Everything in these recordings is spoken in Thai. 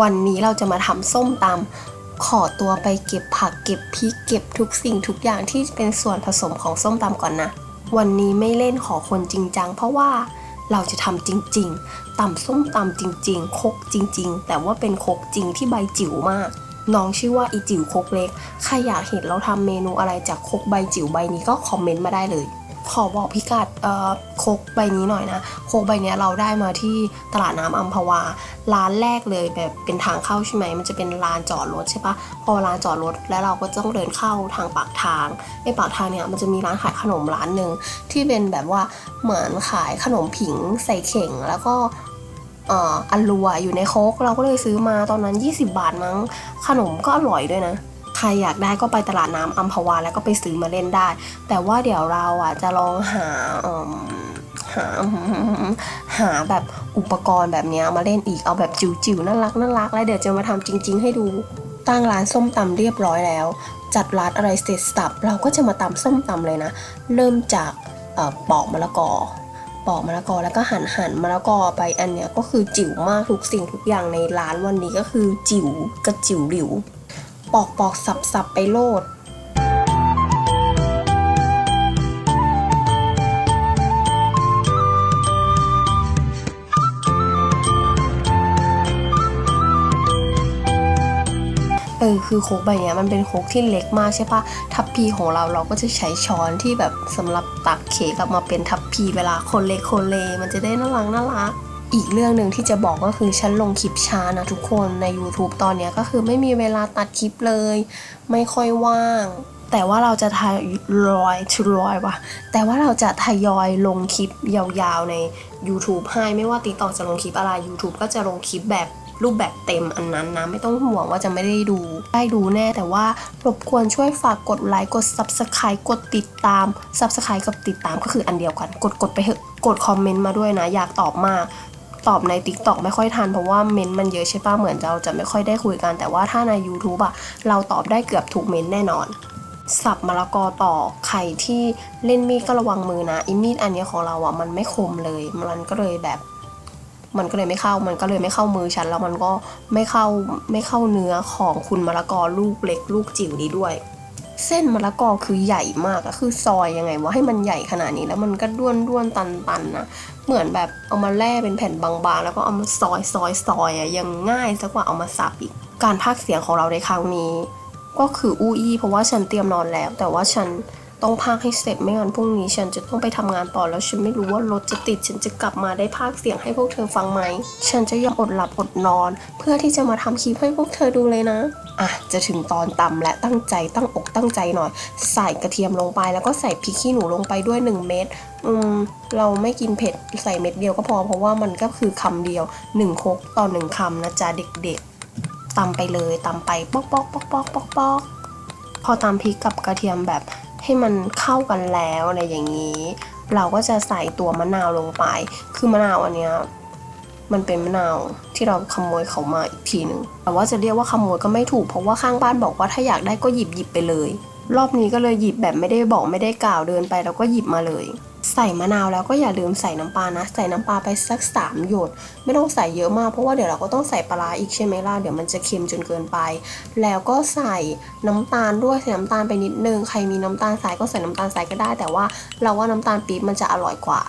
วันนี้เราจะมาทำส้มตำขอตัวไปเก็บผักเก็บพริกเก็บทุกสิ่งทุกอย่างที่เป็นส่วนผสมของส้มตำก่อนนะ วันนี้ไม่เล่นขอคนจริงจังเพราะว่าเราจะทำจริง ๆตำส้มตำจริง ๆ คกจริง ๆ แต่ว่าเป็นคกจริงที่ใบจิ๋วมาก น้องชื่อว่าอีจิ๋วคกเล็ก ใครอยากเห็นเราทำเมนูอะไรจากคกใบจิ๋วใบนี้ก็คอมเมนต์มาได้เลย ขอบอกพิกัดเอ่อโคกใบนี้หน่อยนะ โคกใบนี้เราได้มาที่ตลาดน้ำอัมพวา ร้านแรกเลยแบบเป็นทางเข้าใช่ไหม มันจะเป็นลานจอดรถใช่ปะพอลานจอดรถแล้วเราก็ต้องเดินเข้าทางปากทางในปากทางเนี่ยมันจะมีร้านขายขนมร้านหนึ่งที่เป็นแบบว่าเหมือนขายขนมผิงใส่เข่งแล้วก็อันรัวอยู่ในโคกเราก็เลยซื้อมาตอนนั้น 20 บาทมั้ง ขนมก็อร่อยด้วยนะ ใครอยากได้ก็ไปตลาดน้ำอัมพวาแล้วก็ไปซื้อมาเล่นได้ แต่ว่าเดี๋ยวเราอะจะลองหาหาหาแบบอุปกรณ์แบบเนี้ยมาเล่นอีกเอาแบบจิ๋วๆน่ารักน่ารักแล้วเดี๋ยวจะมาทำจริง ๆ ให้ดูตั้งร้านส้มตำเรียบร้อยแล้ว จัดร้านอะไรเสร็จสับเราก็จะมาตำส้มตำเลยนะ เริ่มจากเอ่อปอกมะละกอปอกมะละกอแล้วก็หั่นหั่นมะละกอไปอันเนี้ยก็คือจิ๋วมากทุกสิ่งทุกอย่างในร้านวันนี้ก็คือจิ๋วกระจิ๋วหลิว ปอกปอกสับสับไปโลด เออคือโคกใบเนี้ยมันเป็นโคกที่เล็กมากใช่ปะทัพพีของเราเราก็จะใช้ช้อนที่แบบสำหรับตักเค้กออกมาเป็นทัพพีเวลาคนเล็กคนเลมันจะได้น่ารักน่ารัก อีกเรื่องหนึ่งที่จะบอกก็คือฉันลงคลิปช้านะทุกคนใน YouTube ตอนนี้ก็คือไม่มีเวลาตัดคลิปเลย ไม่ค่อยว่าง แต่ว่าเราจะทยอยทยอยว่ะ แต่ว่าเราจะทยอยลงคลิปยาวๆใน YouTube ให้ไม่ว่า TikTok จะลงคลิปอะไร YouTube ก็จะลงคลิปแบบรูปแบบเต็มอันนั้นนะ ไม่ต้องห่วงว่าจะไม่ได้ดู ได้ดูแน่แต่ว่ารบกวนช่วยฝากกดไลค์กด Subscribe กดติดตาม Subscribe กับติดตามก็คืออันเดียวกัน กดกดไปเถอะกดคอมเมนต์มาด้วยนะ อยากตอบมาก ตอบใน TikTok ไม่ค่อยทันเพราะว่าเมนต์มันเยอะใช่ปะเหมือนเราจะไม่ค่อยได้คุยกัน แต่ว่าถ้าใน YouTube อะเราตอบได้เกือบทุกเมนต์แน่นอนสับมะละกอต่อใครที่เล่นมีดก็ระวังมือนะอีมีดอันนี้ของเราอะมันไม่คมเลย มันก็เลยแบบ มันก็เลยไม่เข้ามันก็เลยไม่เข้ามือฉันแล้วมันก็ไม่เข้าไม่เข้าเนื้อของคุณมะละกอลูกเล็กลูกจิ๋วนี้ด้วย เส้นมะละกอคือใหญ่มากอะคือซอยยังไงวะให้มันใหญ่ขนาดนี้แล้วมันก็ด้วนด้วนตันตันนะเหมือนแบบเอามาแล่เป็นแผ่นบางๆ แล้วก็เอามาซอยซอยซอยอะยังง่ายซะกว่าเอามาสับอีก การพากเสียงของเราในครั้งนี้ ก็คืออู้อี้เพราะว่าฉันเตรียมนอนแล้ว แต่ว่าฉัน ต้องพากให้เสร็จไม่งั้นพรุ่งนี้ฉันจะต้องไปทำงานต่อแล้วฉันไม่รู้ว่ารถจะติด ฉันจะกลับมาได้พากเสียงให้พวกเธอฟังไหม ฉันจะยอมอดหลับอดนอน เพื่อที่จะมาทำคลิปให้พวกเธอดูเลยนะอะจะถึงตอนตำและตั้งใจตั้งอกตั้งใจหน่อย ใส่กระเทียมลงไปแล้วก็ใส่พริกขี้หนูลงไปด้วย 1 เม็ดอืมเราไม่กินเผ็ดใส่เม็ดเดียวก็พอเพราะว่ามันก็คือคำเดียว1ครกต่อ1คำนะจ๊ะเด็กๆตำไปเลยตำไปป๊อกป๊อกป๊อกป๊อกป๊อกป๊อกพอตำพริกกับกระเทียมแบบ ให้มันเข้ากันแล้วอะไรอย่างนี้ เราก็จะใส่ตัวมะนาวลงไป คือมะนาวอันเนี้ยมันเป็นมะนาวที่เราขโมยเขามาอีกทีหนึ่งแต่ว่าจะเรียกว่าขโมยก็ไม่ถูกเพราะว่าข้างบ้านบอกว่าถ้าอยากได้ก็หยิบหยิบไปเลย รอบนี้ก็เลยหยิบแบบไม่ได้บอกไม่ได้กล่าวเดินไป แล้วก็หยิบมาเลย ใส่มะนาวแล้วก็อย่าลืมใส่น้ำปลานะ ใส่น้ำปลาไปสักสามหยด ไม่ต้องใส่เยอะมากเพราะว่าเดี๋ยวเราก็ต้องใส่ปลาอีกใช่ไหมล่ะเดี๋ยวมันจะเค็มจนเกินไป แล้วก็ใส่น้ำตาลด้วยใส่น้ำตาลไปนิดนึงใครมีน้ำตาลทรายก็ใส่น้ำตาลทรายก็ได้ แต่ว่าเราว่าน้ำตาลปี๊บมันจะอร่อยกว่า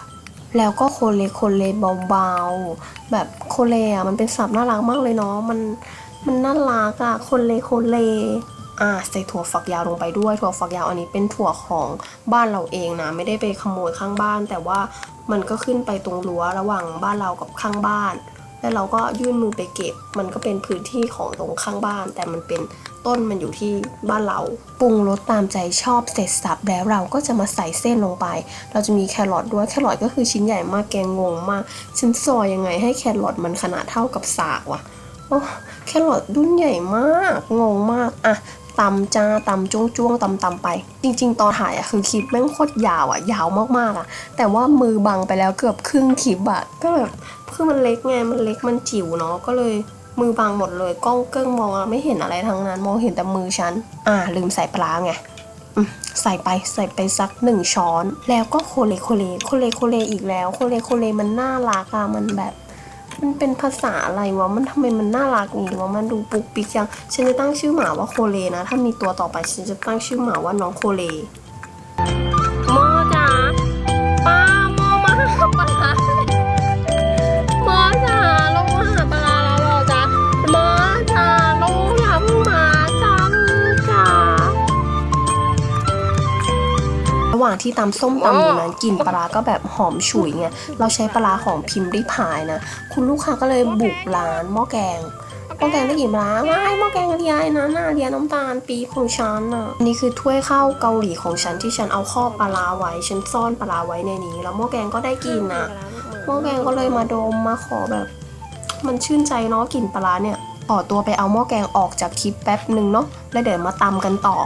แล้วก็โคเลโคเลเบาๆ แบบโคเลอะมันเป็นศัพท์น่ารักมากเลยเนาะมันมันน่ารักอะโคเลโคเล อ่าใส่ถั่วฝักยาวลงไปด้วย ถั่วฝักยาวอันนี้เป็นถั่วของบ้านเราเองนะ ไม่ได้ไปขโมยข้างบ้าน แต่ว่ามันก็ขึ้นไปตรงรั้วระหว่างบ้านเรากับข้างบ้าน แล้วเราก็ยื่นมือไปเก็บ มันก็เป็นพื้นที่ของตรงข้างบ้าน แต่มันเป็นต้นมันอยู่ที่บ้านเราปรุงรสตามใจชอบเสร็จสับแล้วเราก็จะมาใส่เส้นลงไป เราจะมีแครอทด้วยแครอทก็คือชิ้นใหญ่มากแกงงงมากฉันซอยยังไงให้แครอทมันขนาดเท่ากับสากวะโอ้แครอทดุนใหญ่มากงงมากอะ ตำจ้าตำจ้วงจ้วงตำตำไป จริง ๆ ตอนถ่ายอะคือคลิปแม่งโคตรยาวอะยาวมากๆอะแต่ว่ามือบังไปแล้วเกือบครึ่งคลิปอะก็แบบคือมันเล็กไงมันเล็กมันจิ๋วเนาะก็เลยมือบังหมดเลยกล้องเกิ้งมองไม่เห็นอะไรทั้งนั้น มองเห็นแต่มือฉัน อ่า ลืมใส่ปลาไงใส่ไปใส่ไปสักหนึ่งช้อน แล้วก็โคเลโคเลโคเลโคเลอีกแล้ว โคเลโคเลมันน่ารักอะมันแบบ มันเป็นภาษาอะไรวะ มันทำไมมันน่ารักอย่างนี้วะ มันดูปุกปิกจัง ฉันจะตั้งชื่อหมาว่าโคเลนะ ถ้ามีตัวต่อไปฉันจะตั้งชื่อหมาว่าน้องโคเลโมจ๋าป้าโมมาป้า ระหว่างที่ตำส้มตำอยู่นั้นกลิ่นปลาร้าก็แบบหอมฉุยไงเราใช้ปลาร้าของพิมพ์ริพายนะ คุณลูกค้าก็เลยบุกร้านหม้อแกงหม้อแกงได้กลิ่นปลาร้าไม่หม้อแกงเรียนะน่าเรียน้ำตาลปีของฉันอะอันนี่คือถ้วยข้าวเกาหลีของฉันที่ฉันเอาข้อปลาร้าไว้ฉันซ่อนปลาร้าไว้ในนี้ แล้วหม้อแกงก็ได้กลิ่นอะหม้อแกงก็เลยมาดมมาขอแบบ มันชื่นใจเนาะกลิ่นปลาร้าเนี่ยขอตัวไปเอาหม้อแกงออกจากคลิปแป๊บหนึ่งเนาะแล้วเดี๋ยวมาตำกันต่อ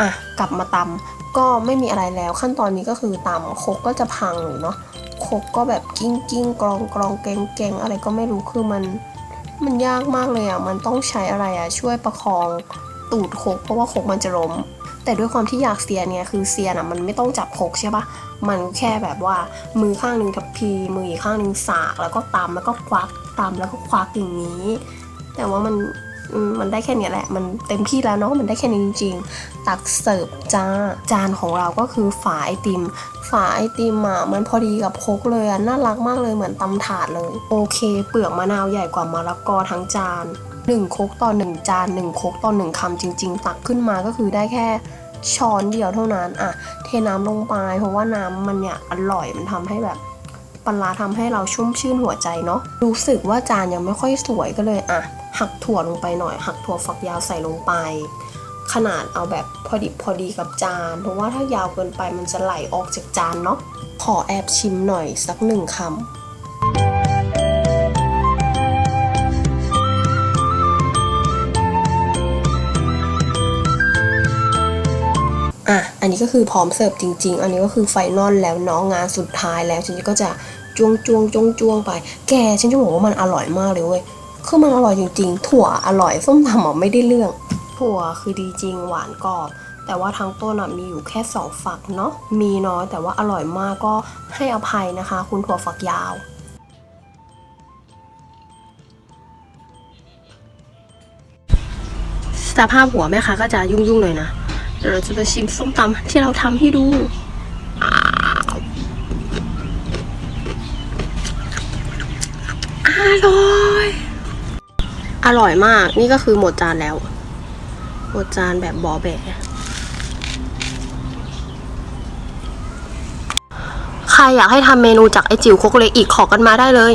อะ กลับมาตำ ก็ไม่มีอะไรแล้วขั้นตอนนี้ก็คือตำคกก็จะพังอยู่เนาะคกก็แบบกิ้งกิ้งกรองกรองแกงแกงอะไรก็ไม่รู้คือมัน มันยากมากเลยอะมันต้องใช้อะไรอะช่วยประคองตูดคกเพราะว่าคกมันจะล้ม แต่ด้วยความที่อยากเซียนเนี่ยคือเซียนอะมันไม่ต้องจับคกใช่ปะมันแค่แบบว่ามือข้างหนึ่งทับพีมืออีกข้างหนึ่งสากแล้วก็ตำแล้วก็ควักตำแล้วก็ควักอย่างนี้ แต่ว่ามัน มันได้แค่เนี้ยแหละ มันเต็มที่แล้วเนาะ มันได้แค่นี้จริง ๆ ตักเสิร์ฟจ้า จานของเราก็คือฝาไอติม ฝาไอติมอะมันพอดีกับโคกเลยอะ น่ารักมากเลย เหมือนตำถาดเลย โอเค เปลือกมะนาวใหญ่กว่ามะละกอทั้งจานหนึ่งโคกต่อหนึ่งจานหนึ่งโคกต่อหนึ่งคำจริง ๆ ตักขึ้นมาก็คือได้แค่ช้อนเดียวเท่านั้นอะเทน้ำลงไป เพราะว่าน้ำมันเนี่ยอร่อยมันทำให้แบบปลาร้าทำให้เราชุ่มชื่นหัวใจเนาะรู้สึกว่าจานยังไม่ค่อยสวยก็เลยอะ หักถั่วลงไปหน่อย หักถั่วฝักยาวใส่ลงไป ขนาดเอาแบบพอดิบพอดีกับจาน เพราะว่าถ้ายาวเกินไปมันจะไหลออกจากจานเนาะขอแอบชิมหน่อยสักหนึ่งคำอะ อันนี้ก็คือพร้อมเสิร์ฟจริง ๆ อันนี้ก็คือไฟนอลแล้วเน้องงานสุดท้ายแล้วฉันก็จะจ้วงจ้วงจ้วงจ้วงไป แกฉันจะบอกว่ามันอร่อยมากเลยเว้ย คือมันอร่อยจริงๆ ถั่วอร่อยส้มตำอะไม่ได้เรื่อง ถั่วคือดีจริงหวานกรอบ แต่ว่าทั้งต้นอะมีอยู่แค่สองฝักเนาะ มีน้อยแต่ว่าอร่อยมากก็ให้อภัยนะคะ คุณถั่วฝักยาวสภาพหัวแม่ค้าก็จะยุ่งๆหน่อยนะ เดี๋ยวเราจะมาชิมส้มตำที่เราทำให้ดูอร่อย อร่อยมาก นี่ก็คือหมดจานแล้ว หมดจานแบบบอแบใครอยากให้ทำเมนูจากไอจิ๋วโคกเล็กอีกขอกันมาได้เลย